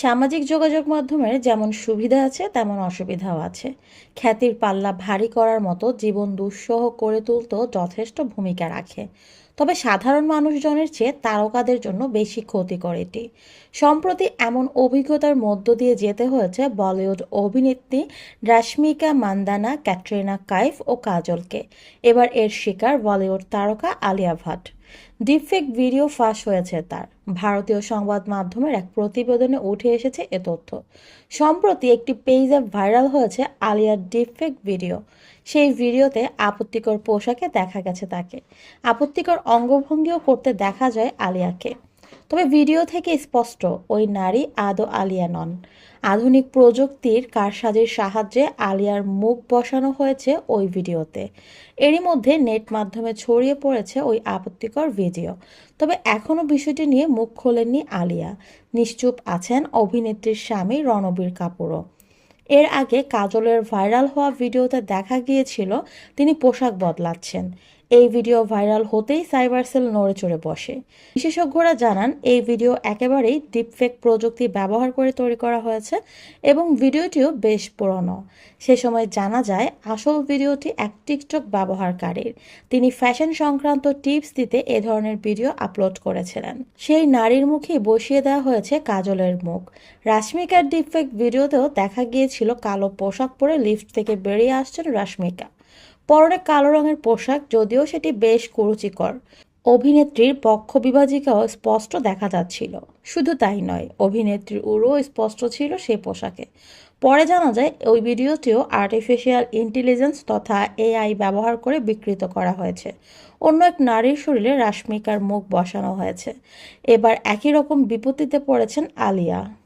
সামাজিক যোগাযোগ মাধ্যমের যেমন সুবিধা আছে, তেমন অসুবিধাও আছে। খ্যাতির পাল্লা ভারী করার মতো জীবন দুঃসহ করে তুলতেও যথেষ্ট ভূমিকা রাখে। তবে সাধারণ মানুষজনের চেয়ে তারকাদের জন্য বেশি ক্ষতিকর এটি। সম্প্রতি এমন অভিজ্ঞতার মধ্য দিয়ে যেতে হয়েছে বলিউড অভিনেত্রী রাশ্মিকা মান্দানা, ক্যাটরিনা কাইফ ও কাজলকে। এবার এর শিকার বলিউড তারকা আলিয়া ভাট। ডিপফেক ভিডিও ফাঁস হয়েছে তার। ভারতীয় সংবাদ মাধ্যমের এক প্রতিবেদনে উঠে এসেছে এ তথ্য। সম্প্রতি একটি পেজে ভাইরাল হয়েছে আলিয়ার ডিপফেক ভিডিও। সেই ভিডিওতে আপত্তিকর পোশাকে দেখা গেছে তাকে। আপত্তিকর অঙ্গভঙ্গিও করতে দেখা যায় আলিয়াকে। তবে ভিডিও থেকে স্পষ্ট, ওই নারী আদৌ আলিয়া নন। আধুনিক প্রযুক্তির কারসাজির সাহায্যে আলিয়ার মুখ বসানো হয়েছে ওই ভিডিওতে। এরই মধ্যে নেট মাধ্যমে ছড়িয়ে পড়েছে ওই আপত্তিকর ভিডিও। তবে এখনও বিষয়টি নিয়ে মুখ খোলেননি আলিয়া। নিশ্চুপ আছেন অভিনেত্রীর স্বামী রণবীর কাপুরও। এর আগে কাজলের ভাইরাল হওয়া ভিডিওতে দেখা গিয়েছিল, তিনি পোশাক বদলাচ্ছেন। এই ভিডিও ভাইরাল হতেই সাইবার সেল নড়ে চড়ে বসে। বিশেষজ্ঞরা জানান, এই ভিডিও একেবারেই ডিপফেক প্রযুক্তি ব্যবহার করে তৈরি করা হয়েছে এবং ভিডিওটিও বেশ পুরনো। সে সময় জানা যায়, আসল ভিডিওটি এক টিকটক ব্যবহারকারীর। তিনি ফ্যাশন সংক্রান্ত টিপস দিতে এ ধরনের ভিডিও আপলোড করেছিলেন। সেই নারীর মুখে বসিয়ে দেওয়া হয়েছে কাজলের মুখ। রাশ্মিকার ডিপফেক ভিডিওতেও দেখা গিয়েছিল কালো পোশাক পরে লিফট থেকে বেরিয়ে আসছেন রাশ্মিকা। পরনে কালো রঙের পোশাক, যদিও সেটি বেশ কুরুচিকর। অভিনেত্রীর পক্ষ বিভাজিকাও স্পষ্ট দেখা যাচ্ছিল। শুধু তাই নয়, অভিনেত্রীর উড়ো স্পষ্ট ছিল সে পোশাকে। পরে জানা যায়, ওই ভিডিওটিও আর্টিফিশিয়াল ইন্টেলিজেন্স তথা এআই ব্যবহার করে বিকৃত করা হয়েছে। অন্য এক নারীর শরীরে রাশ্মিকার মুখ বসানো হয়েছে। এবার একই রকম বিপত্তিতে পড়েছেন আলিয়া।